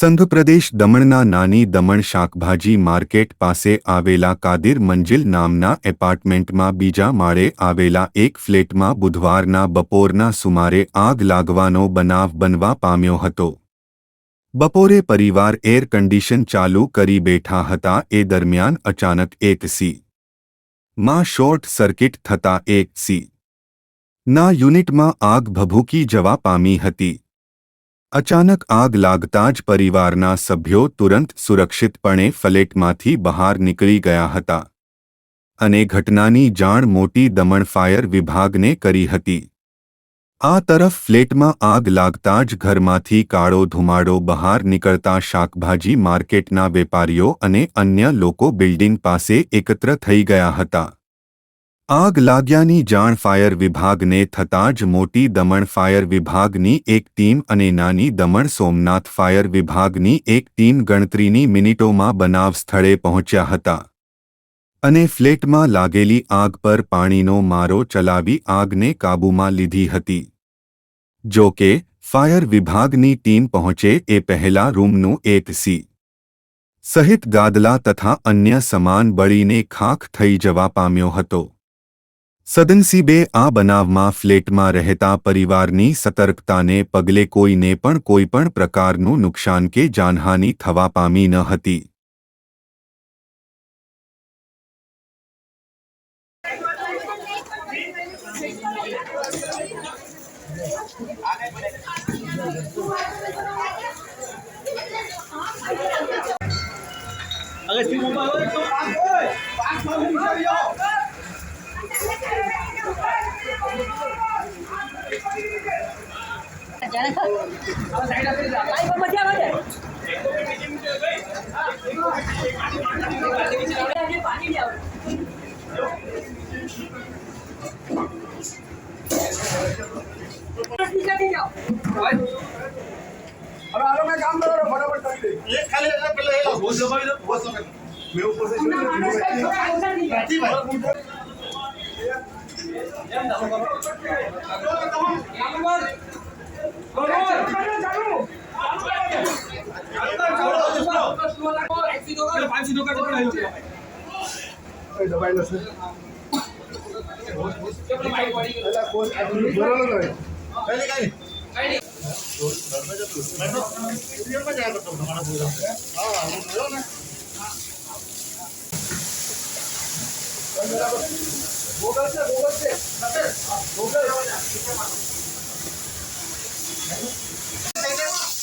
સંઘપ્રદેશ દમણના નાની દમણ શાકભાજી માર્કેટ પાસે આવેલા કાદિર મંજિલ નામના એપાર્ટમેન્ટમાં બીજા માળે આવેલા એક ફ્લેટમાં બુધવારના બપોરના સુમારે આગ લાગવાનો બનાવ બનવા પામ્યો હતો. બપોરે પરિવાર એર કન્ડિશન ચાલુ કરી બેઠા હતા. એ દરમિયાન અચાનક એક સી. માં શોર્ટ સર્કિટ થતા એક સી. ના યુનિટમાં આગ ભભૂકી જવા પામી હતી. અચાનક આગ લાગતા જ પરિવારના સભ્યો તુરંત સુરક્ષિતપણે ફ્લેટમાંથી બહાર નીકળી ગયા હતા. અને ઘટનાની જાણ મોટી દમણ ફાયર વિભાગને કરી હતી. આ તરફ ફ્લેટમાં આગ લાગતા જ ઘરમાંથી કાળો ધુમાડો બહાર નીકળતા શાકભાજી માર્કેટના વેપારીઓ અને અન્ય લોકો બિલ્ડિંગ પાસે એકત્ર થઈ ગયા હતા. આગ લાગ્યાની જાણ ફાયર વિભાગને થતાં જ મોટી દમણ ફાયર વિભાગની એક ટીમ અને નાની દમણ સોમનાથ ફાયર વિભાગની એક ટીમ ગણતરીની મિનિટોમાં બનાવ સ્થળે પહોંચ્યા હતા. અને ફ્લેટમાં લાગેલી આગ પર પાણીનો મારો ચલાવી આગને કાબૂમાં લીધી હતી. જો કે, ફાયર વિભાગની ટીમ પહોંચે એ પહેલા રૂમનું એક સી. સહિત ગાદલા તથા અન્ય સમાન બળીને ખાખ થઈ જવા પામ્યો હતો. સદનસીબે આ બનાવમાં ફ્લેટમાં રહેતા પરિવારની સતર્કતાને પગલે કોઈને પણ કોઈપણ પ્રકારનું નુકસાન કે જાનહાનિ થવા પામી ન હતી. અગર કામ કરો ફટાફટ કરી ખાલી પેલા એલા હોશ દબાવી દો હોશ દબાવી મેં ઉપરથી જોઈ કરતો કાઢો પ્રોગ્રામ. હા, હું જોયો ને. ગોગલ છે ગોગલ છે ગોગલ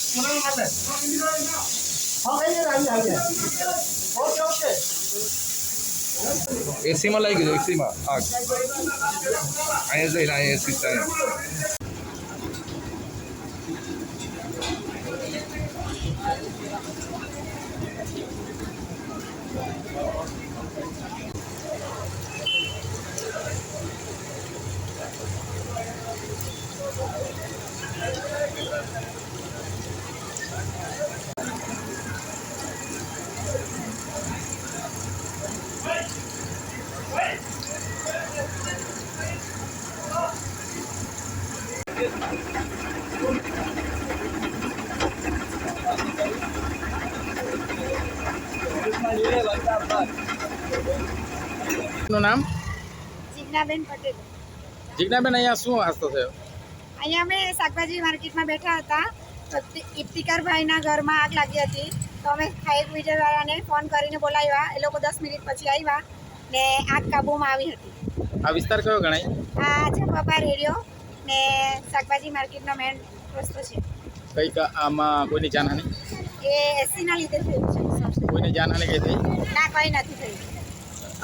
સુનામી માટે. હા કઈ નહીં આવી આવી ઓકે ઓકે નું નામ? જિજ્ઞાબેન પટેલ. જિજ્ઞાબેન અહીંયા શું હાસ્તો થયો? અહીંયા અમે શાકભાજી માર્કેટમાં બેઠા હતા. તો ઇફ્તિકારભાઈના ઘરમાં આગ લાગી હતી. તો અમે ફાયર બ્રિગેડવાળાને ફોન કરીને બોલાવ્યા. એ લોકો દસ મિનિટ પછી આવ્યા ને આગ કાબૂમાં આવી હતી. આ વિસ્તાર કયો ગણાય? આ છે પપ્પા રેડિયો ને શાકભાજી માર્કેટનો મેન રસ્તો છે. કઈ આમાં કોઈની જાનહાની? એ એસીના લીધે થયું છે. સબસે. કોઈની જાનહાની કઈ થઈ ના કંઈ નથી થયું.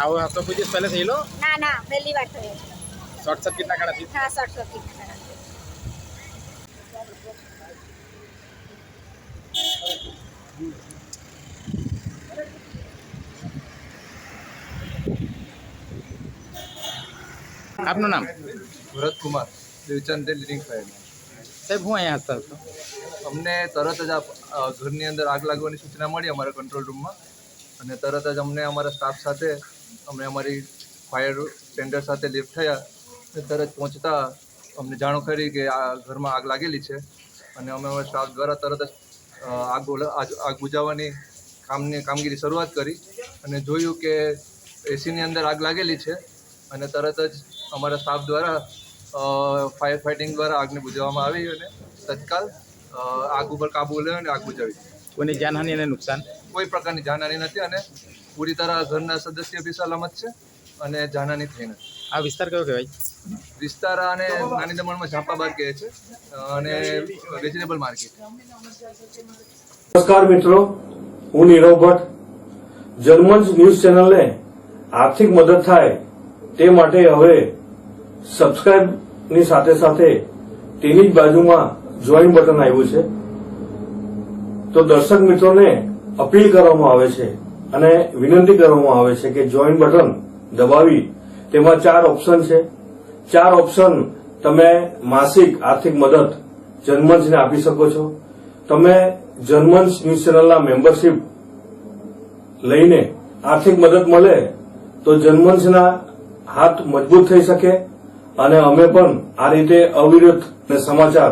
આવો હાસ્તો કોઈ દિવસ પહેલે થયેલો? ના ના પહેલી વાર થયો છે. શોર્ટ સર્કિટના કારણથી? હા શોર્ટ સર્કિટ કારણે આપનું નામ? ભરત કુમાર દેવચંદ લીડિંગ ફાયર સાહેબ હું અહીંયા હસતા હતો અમને તરત જ આ ઘરની અંદર આગ લાગવાની સૂચના મળી અમારા કંટ્રોલ રૂમમાં અને તરત જ અમને અમારા સ્ટાફ સાથે અમે અમારી ફાયર ટેન્ડર સાથે લિફ્ટ થયા અને તરત પહોંચતા અમને જાણ કરી કે આ ઘરમાં આગ લાગેલી છે. અને અમે અમારા સ્ટાફ દ્વારા તરત જ આગ આગ બુજાવવાની કામની, કામગીરી શરૂઆત કરી અને જોયું કે એસીની અંદર આગ લાગેલી છે અને તરત જ અમારા સ્ટાફ દ્વારા ફાયર ફાઇટિંગ દ્વારા આગને બુજાવવામાં આવી અને તત્કાલ આગ ઉપર કાબુ લે અને આગ બુજાવી કોઈની જાનહાનિ અને નુકસાન? કોઈ પ્રકારની જાનહાની નથી અને પૂરી તરહ ઘરના સદસ્ય બી સલામત છે અને જાનહાની થઈ નથી. આ વિસ્તાર કયો કહેવાય? વિસ્તાર અને નાની દમણમાં ઝાંપાબાદ કહે છે અને વેજીટેબલ માર્કેટ નમસ્કાર મિત્રો હું નીરવ ભટ્ટ. જર્મન્સ ન્યૂઝ ચેનલને આર્થિક મદદ થાય તે માટે હવે સબસ્ક્રાઇબની સાથે સાથે તેની જ બાજુમાં જોઈન બટન આવ્યું છે. તો દર્શક મિત્રોને અપીલ કરવામાં આવે છે અને વિનંતી કરવામાં આવે છે કે જોઈન બટન દબાવી. તેમાં ચાર ઓપ્શન છે. ચાર ઓપ્શન તમે માસિક આર્થિક મદદ, જન્મંચને આપી શકો છો. તમે જન્મંચ ન્યૂઝ ચેનલના મેમ્બરશીપ લઈને આર્થિક મદદ મળે તો જન્મંચના હાથ મજબૂત થઈ શકે. અને અમે પણ આ રીતે અવિરત સમાચાર